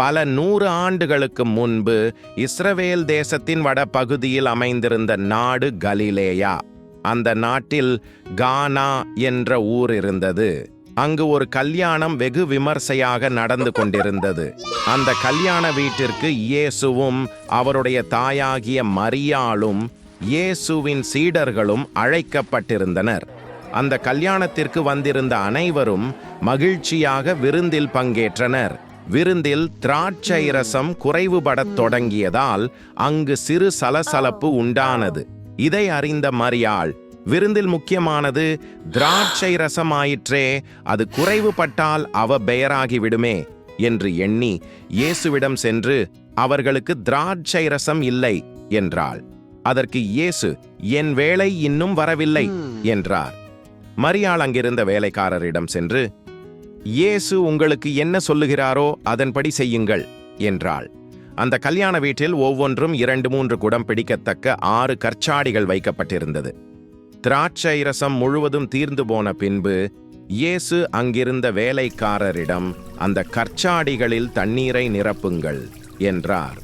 பல நூறு ஆண்டுகளுக்கு முன்பு இஸ்ரவேல் தேசத்தின் வடபகுதியில் அமைந்திருந்த நாடு கலிலேயா. அந்த நாட்டில் கானா என்ற ஊர் இருந்தது. அங்கு ஒரு கல்யாணம் வெகு விமர்சையாக நடந்து கொண்டிருந்தது. அந்த கல்யாண வீட்டிற்கு இயேசுவும் அவருடைய தாயாகிய மரியாளும் இயேசுவின் சீடர்களும் அழைக்கப்பட்டிருந்தனர். அந்த கல்யாணத்திற்கு வந்திருந்த அனைவரும் மகிழ்ச்சியாக விருந்தில் பங்கேற்றனர். விருந்தில் திராட்சை ரசம் குறைவுபடத் தொடங்கியதால் அங்கு சிறு சலசலப்பு உண்டானது. இதை அறிந்த மரியாள் விருந்தில் முக்கியமானது திராட்சை ரசமாயிற்றே அது குறைவுபட்டால் அவ பெயராகி விடுமே என்று எண்ணி இயேசுவிடம் சென்று அவர்களுக்கு திராட்சை ரசம் இல்லை என்றாள். அதற்கு இயேசு என் வேலை இன்னும் வரவில்லை என்றார். மரியாள் அங்கிருந்த வேலைக்காரரிடம் சென்று இயேசு உங்களுக்கு என்ன சொல்லுகிறாரோ அதன்படி செய்யுங்கள் என்றாள். அந்த கல்யாண வீட்டில் ஒவ்வொன்றும் இரண்டு மூன்று குடம் பிடிக்கத்தக்க ஆறு கற்சாடிகள் வைக்கப்பட்டிருந்தது. திராட்சை ரசம் முழுவதும் தீர்ந்து போன பின்பு இயேசு அங்கிருந்த வேலைக்காரரிடம் அந்த கற்சாடிகளில் தண்ணீரை நிரப்புங்கள் என்றார்.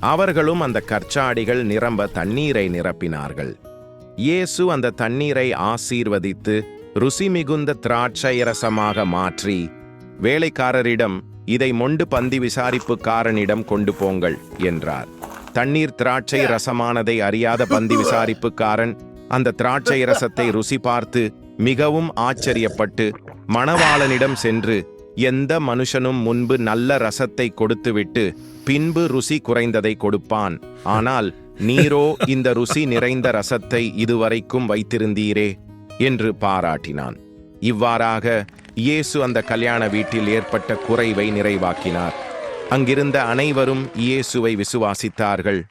அவர்களும் அந்த கற்சாடிகள் நிரம்ப தண்ணீரை நிரப்பினார்கள். இயேசு அந்த தண்ணீரை ஆசீர்வதித்து ருசி மிகுந்த திராட்சை ரசமாக மாற்றி வேலைக்காரரிடம் இதை மொண்டு பந்தி விசாரிப்புக்காரனிடம் கொண்டு போங்கள் என்றார். தண்ணீர் திராட்சை ரசமானதை அறியாத பந்தி விசாரிப்புக்காரன் அந்த திராட்சை ரசத்தை ருசி பார்த்து மிகவும் ஆச்சரியப்பட்டு மணவாளனிடம் சென்று எந்த மனுஷனும் முன்பு நல்ல ரசத்தை கொடுத்துவிட்டு பின்பு ருசி குறைந்ததை கொடுப்பான். ஆனால் நீரோ இந்த ருசி நிறைந்த ரசத்தை இதுவரைக்கும் வைத்திருந்தீரே. என்று பாராட்டினான். இவ்வாறாக இயேசு அந்த கல்யாண வீட்டில் ஏற்பட்ட குறைவை நிறைவாக்கினார். அங்கிருந்த அனைவரும் இயேசுவை விசுவாசித்தார்கள்.